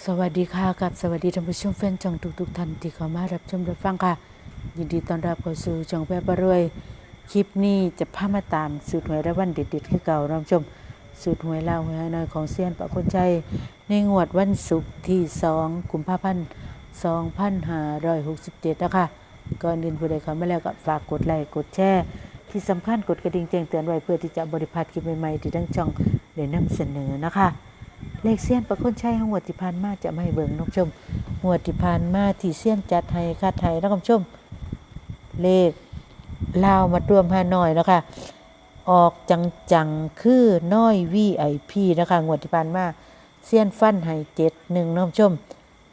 สวัสดีค่ะกับสวัสดีท่านผู้ชมแฟนช่องทุกๆท่านที่เข้ามารับชมรับฟังค่ะ ยินดีต้อนรับเข้าสู่ช่องแปรปรวย คลิปนี้จะพามาตามสูตรหวยรายวันเด็ดๆคือเก่าท่านชมสูตรหวยลาวหวยฮานอยของเซียนปะคนใจในงวดวันศุกร์ที่2กุมภาพันธ์2567นะคะก่อนอื่นผู้ใดเข้ามาแล้วก็ฝากกดไลค์กดแชร์ที่สำคัญกดกระดิ่งแจ้งเตือนไว้เพื่อที่จะบริพาคลิปใหม่ๆที่ทั้งช่องได้นำเสนอนะคะ เลขเสี้ยนประคุณชัยงวดที่ผ่านมาจะไม่เบิ่งน้องชมงวดที่ผ่านมาที่เสี้ยนจัดให้คาดไทยนะคุณชม เลขลาวมารวมหาหน่อยแล้วค่ะ ออกจังๆคือน้อยวีไอพีนะคะงวดที่ผ่านมาเสี้ยนฟันให้เจ็ดหนึ่งน้องชม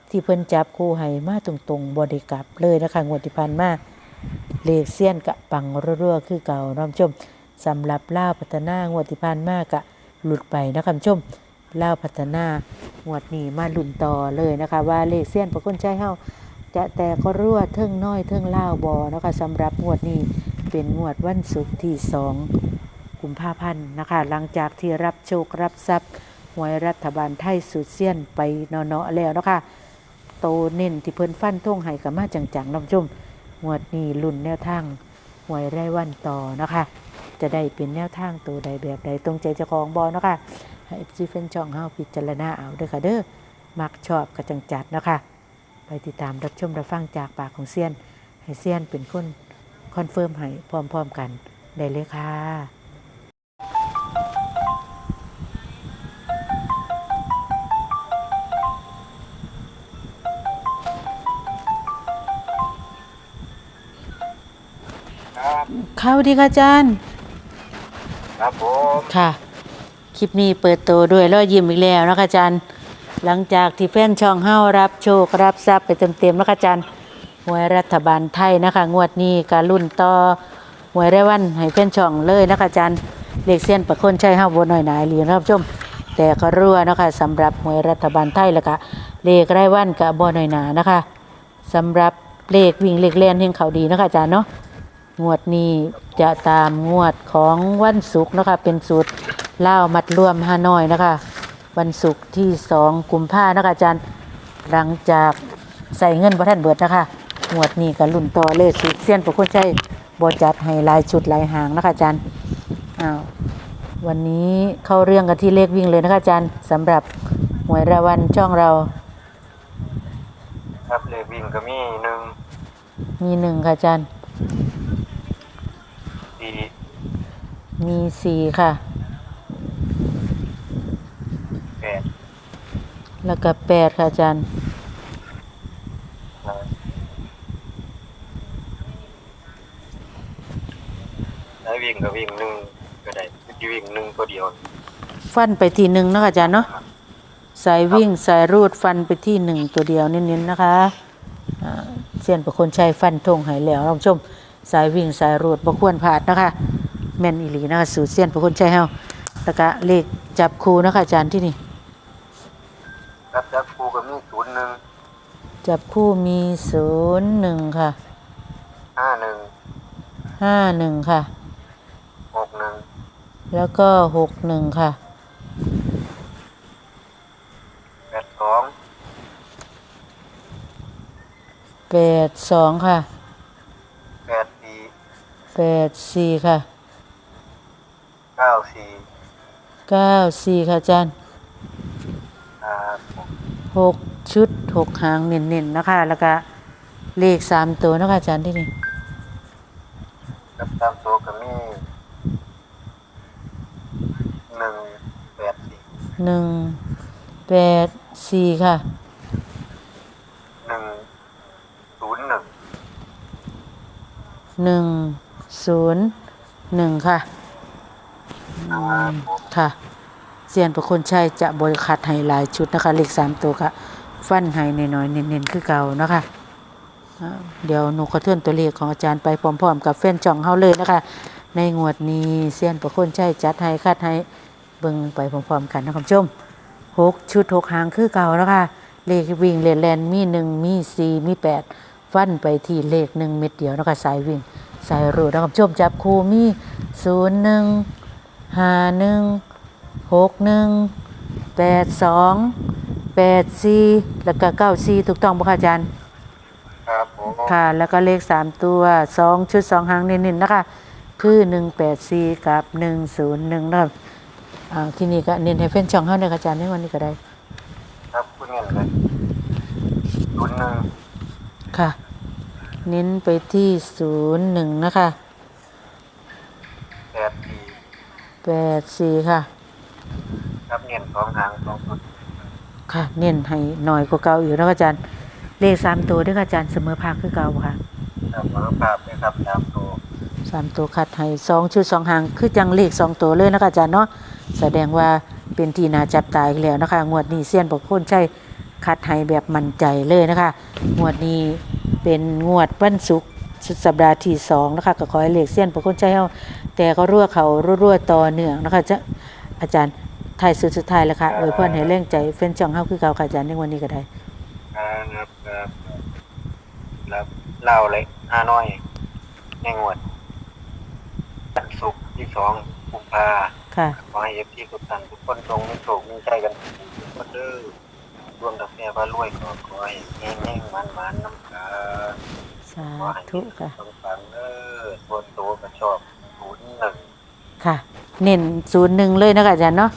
ที่เพิ่นจับคู่ให้มาตรงๆบริกลับเลยนะคะงวดที่ผ่านมาเลขเสี้ยนกะปังรัวๆคือเก่าน้องชมสำหรับลาวพัฒนางวดที่ผ่านมากะหลุดไปนะคุณผู้ชม เล่าพัฒนางวดนี้มาลุนต่อเลยนะคะ ว่าเลขเสี้ยนประคุณใจเฮาจะแต่ก็รั่วเทิงน้อยเทิงเล่าบอนะคะสำหรับงวดนี้เป็นงวดวันศุกร์ที่สองกุมภาพันธ์นะคะ หลังจากที่รับโชครับทรัพย์หวยรัฐบาลไทยสุดเสี้ยนไปเนาะๆแล้วนะคะโตเน้นที่เพิ่นฟันท่งให้กับมาจังๆน้ำจุ่มงวดนี้ลุ่นแนวทางหวยรายวันต่อนะคะ จะได้เป็นแนวทางตัวใดแบบใดตรงใจเจ้าของบอนะคะ ให้ซีเฟนช่องเฮาพิจารณาเอาเด้อค่ะเด้อมักชอบกระจังจัดเนาะคะไปติดตามรับชมรับฟังจากปากของเซียน ให้เซียนเป็นคนคอนเฟิร์มให้พร้อมๆกันได้เลยค่ะครับค่ะสวัสดีค่ะอาจารย์ ครับผม ค่ะ คลิปนี้เปิดตัวด้วยรอยยิ้มอีกแล้วนะคะอาจารย์ หลังจากที่แฟนช่องเฮารับโชครับทรัพย์ไปเต็มๆนะคะอาจารย์หวยรัฐบาลไทยนะคะ งวดนี้การรุ่นต่อหวยรายวันให้แฟนช่องเลยนะคะอาจารย์เลขเส้นประคนใช้ห้าบนหน่อยหนายเหรียญรับชม แต่ก็รั่วนะคะสำหรับหวยรัฐบาลไทยแล้วก็เลขรายวันกับบนหน่อยหนานะคะสำหรับเลขวิ่งเลขเล่นเฮงเขาดีนะคะอาจารย์เนาะงวดนี้จะตามงวดของวันศุกร์นะคะเป็นสูตร เล่าวมัดรวมฮานอยนะคะ วันศุกร์ที่สองกุมภานะคะอาจารย์หลังจากใส่เงินพระท่านเบิดนะคะงวดนี้ก็ลุ่นต่อเลยสูตรเสี้ยนประคุณใจบจัดให้หลายชุดหลายหางนะคะอาจารย์อ้าววันนี้เข้าเรื่องกันที่เลขวิ่งเลยนะคะอาจารย์สำหรับหวยรายวันช่องเรา ครับเลขวิ่งก็มีหนึ่งมีหนึ่งค่ะอาจารย์สี่มีสี่ค่ะ แปด แล้วก็แปดค่ะอาจารย์นะได้วิ่งก็วิ่งหนึ่งก็ได้ที่วิ่งหนึ่งตัวเดียวฟันไปทีหนึ่งเนาะอาจารย์เนาะสายวิ่งสายรูดฟันไปที่หนึ่งตัวเดียวเน้นๆนะคะอ่าเสียนประคนชัยฟันทงหายแล้วท่านผู้ชมสายวิ่งสายรูดบ่ควรพลาดนะคะแม่นอีหลีนะคะสูตรเสียนประคนชัยเฮาแล้วก็เลขจับคู่นะคะอาจารย์ที่นี่ จับคู่มีศูนย์หนึ่งค่ะห้าหนึ่งห้าหนึ่งค่ะ หกหนึ่งแล้วก็หกหนึ่งค่ะแปดสองแปดสองค่ะแปดสี่แปดสี่ค่ะเก้าสี่เก้าสี่ค่ะอาจารย์อ่าหกหก ชุดหกหางเน้นๆนะคะ แล้วก็เลขสามตัวนะคะอาจารย์ที่นี่ครับตามตัวก็มีหนึ่งแปดสี่หนึ่งแปดสี่ค่ะหนึ่งศูนย์หนึ่งหนึ่งศูนย์หนึ่งค่ะครับผมค่ะเซียนประคุณชัยจะบริคัดให้หลายชุดนะคะ เลขสามตัวค่ะ ฟันให้น้อยๆเน้นๆคือเก่านะคะเดี๋ยวหนูขอเทื่อนตัวเลขของอาจารย์ไปพร้อมๆ กับแฟนจ่องเฮาเลยนะคะ ในงวดนี้เซียนประคุณชัยจัดให้คัดให้เบิ่งไปพร้อมๆกันนะคุณผู้ชมหกชุดหกหางคือเก่าแล้วค่ะเลขวิ่งเลนแลนมีหนึ่งมีสี่มีแปดฟันไปที่เลขหนึ่งเม็ดเดียวนะคะสายวิ่งสายรูดนะคุณผู้ชมจับคู่มีศูนย์หนึ่งห้าหนึ่งหกหนึ่งแปดสอง แปดสี่แล้วก็เก้าสี่ถูกต้องบ่คะอาจารย์ ครับผมค่ะ แล้วก็เลขสามตัวสองชุดสองหางเน้นๆนะคะ คือหนึ่งแปดสี่กับหนึ่งศูนย์หนึ่งนะครับอ่าที่นี่ก็เน้นให้แฟนช่องเฮาเด้อค่ะอาจารย์ในวันนี้ก็ได้ ครับคุณเงินเลยศูนย์หนึ่งค่ะ เน้นไปที่ศูนย์หนึ่งนะคะแปดสี่แปดสี่ค่ะ ครับเงินสองหางสองชุด ค่ะ เน้นให้หน่อยกว่าเก่าอยู่นะคะอาจารย์ เลขสามตัวเด้วยค่ะอาจารย์เสมอภาคคือเก่าบ่ค่ะครับมรภาพด้วยครับตามตัวสามตัวคัดให้สองชุดสองหางคือจังเลขสองตัวเลยนะคะอาจารย์เนาะแสดงว่าเป็นที่น่าจับตายแล้วนะคะ งวดนี้เซียนบอกคนใช่คัดให้แบบมั่นใจเลยนะคะ งวดนี้เป็นงวดวันศุกร์สุดสัปดาห์ที่สองนะคะก็ขอให้เลขเซียนบอกคนใช่เฮาแต่ก็รั่วเขารั่วๆต่อเนื่องนะคะจะอาจารย์ ท้ายสุดสุดท้ายแล้วค่ะอวยพรให้แรงใจเฟ้นจ่องเฮาคือเก่าค่ะอาจารย์ในวันนี้ก็ได้ครับครับแล้วเล่าเลยฮานอยในงวดวันศุกร์ที่สองกุมภาค่ะขอให้เอฟที่ทุกท่านทุกคนจงมีโชคมีใจกันทุกคนเด้อรวมทั้งแม่ว่ารวยก็ขอให้แห้งๆมันๆน้ำกาสาธุค่ะต้องฟังเด้อส่วนตัวก็ชอบศูนย์หนึ่งค่ะ เน้นศูนย์หนึ่งเลยนะคะอาจารย์เนาะ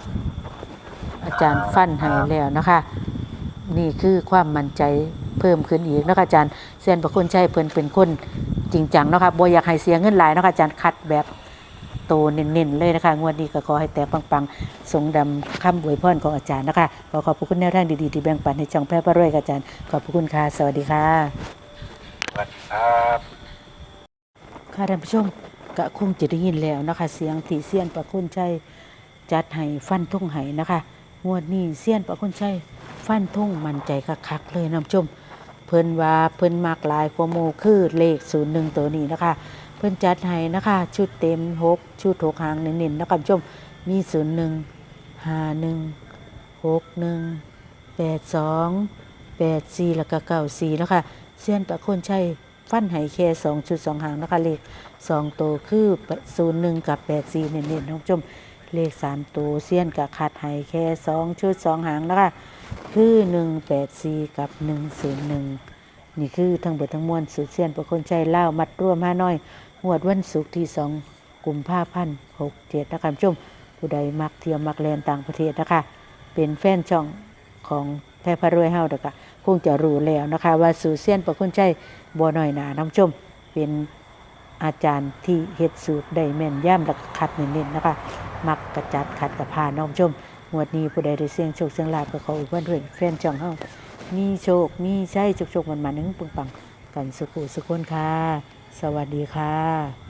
อาจารย์ฟันให้แล้วนะคะ นี่คือความมั่นใจเพิ่มขึ้นอีกนะคะอาจารย์เซียนประคุณชัยเพิ่นเป็นคนจริงจังเนาะค่ะบ่อยากให้เสียเงินหลายเนาะค่ะอาจารย์คัดแบบโตเน้นๆเลยนะคะ งวดนี้ก็ขอให้แตกปังๆ สงดำคำอวยพรของอาจารย์นะคะ ขอขอบพระคุณแนวทางดีๆ ที่แบ่งปันให้ช่องแพร่ประรวยกับอาจารย์ ขอบพระคุณค่ะ สวัสดีค่ะ สวัสดีครับค่ะท่านผู้ชมก็คงจะได้ยินแล้วนะคะ เสียงที่เซียนประคุณชัยจัดให้ฟันทุ่งไห้นะคะ งวดนี้เซียนประคุณชัยฟันทุ่งมันใจคักๆเลยน้ำชม เพิ่นว่าเพิ่นมากหลายกว่าโมคือเลขศูนย์หนึ่งตัวนี้นะคะ เพิ่นจัดให้นะคะ ชุดเต็มหกชุดหกหางเน้นๆนะคะท่านผู้ชมมีศูนย์หนึ่งห้าหนึ่งหกหนึ่งแปดสองแปดสี่แล้วก็เก้าสี่นะคะเซียนประคุณชัยฟันให้แค่สองชุดสองหางนะคะเลขสองตัวคือศูนย์หนึ่งกับแปดสี่เน้นๆน้องชม เลขสามตัวเสี้ยนกับขาดให้แค่สองชุดสองหางนะคะคือหนึ่งแปดสี่กับหนึ่งศูนย์หนึ่งนี่คือทั้งเบิดทั้งมวลสุดเสี้ยนประคนใจเล่ามัดร่วมห้าน้อยงวดวันศุกร์ที่สองกุมภาพันธ์หกเจ็ดนะคะคุณผู้ชมผู้ใดมักเที่ยวมักแลนต่างประเทศนะคะ เป็นแฟนช่องของแพร่พารวยเฮาเด็กะคงจะรู้แล้วนะคะ ว่าสูตรเสี้ยนประคนใจบัวหน่อยหนาน้ำชมเป็น อาจารย์ที่เฮ็ดสูตรได้แม่นย่ำและคัดเน้นๆนะคะมักกระจัดขัดกับพาน้องชมงวดนี้ผู้ใดได้เสียงโชคเสียงลาบก็ขออวยพรด้วยแฟนจองเฮามีโชค มีใช่โชคๆมันๆนึงปังๆกันสุขุสุขคนค่ะ สวัสดีค่ะ